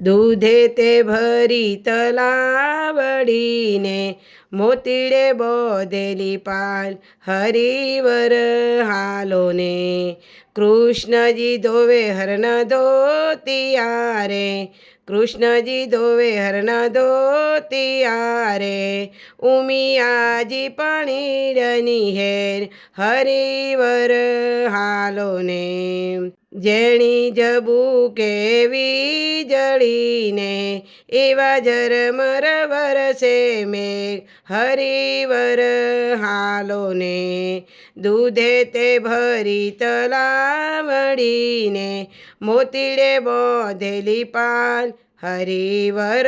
દૂધે તે ભરી તલાવડીને મોતીડે બોધેલી પાલ હરિવર હાલોને. કૃષ્ણજી ધોવે હરણ ધોતિયા રે કૃષ્ણજી ધોવે હરણ ધોતિયા રે ઉમિયાજી પાણીડની હેર હરિવર હાલો ને જેણી જબુ કેવી જળીને, એવા જરમર વરસે મેઘ હરિવર હાલોને. દૂધે તે ભરી તલાવડીને, મોતીડે બોધેલી પાલ હરિવર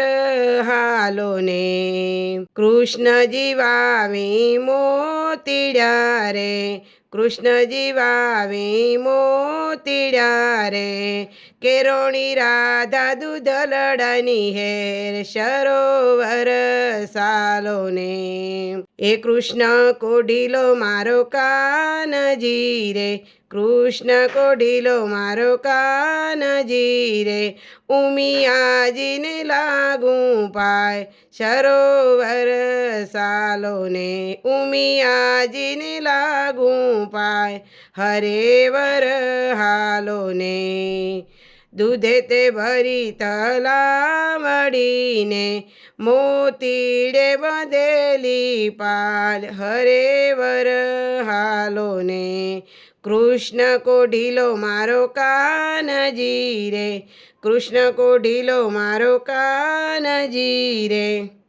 હાલોને. કૃષ્ણ કૃષ્ણજી મોતીડા રે કૃષ્ણજી વાવી મોતીડા રે કેરોણી રાધા દૂધ લડની હેર સરોવર સાલો ને એ કૃષ્ણ કોઢીલો મારો કાનજી રે કૃષ્ણ કોઢીલો મારો કાનજી રે ઉમિયાજીને લાગું પાય સરોવર સાલોને ઉમિયાજીને લાગું પાય હરેવર હાલો ને દૂધે તે ભરી તલાવડીને મોતીડે બધેલી પાલ હરે વર હાલોને. કૃષ્ણ કોઢીલો, મારો કાનજી રે. કૃષ્ણ કોઢીલો, મારો કાનજી રે.